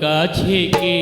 কাছে কে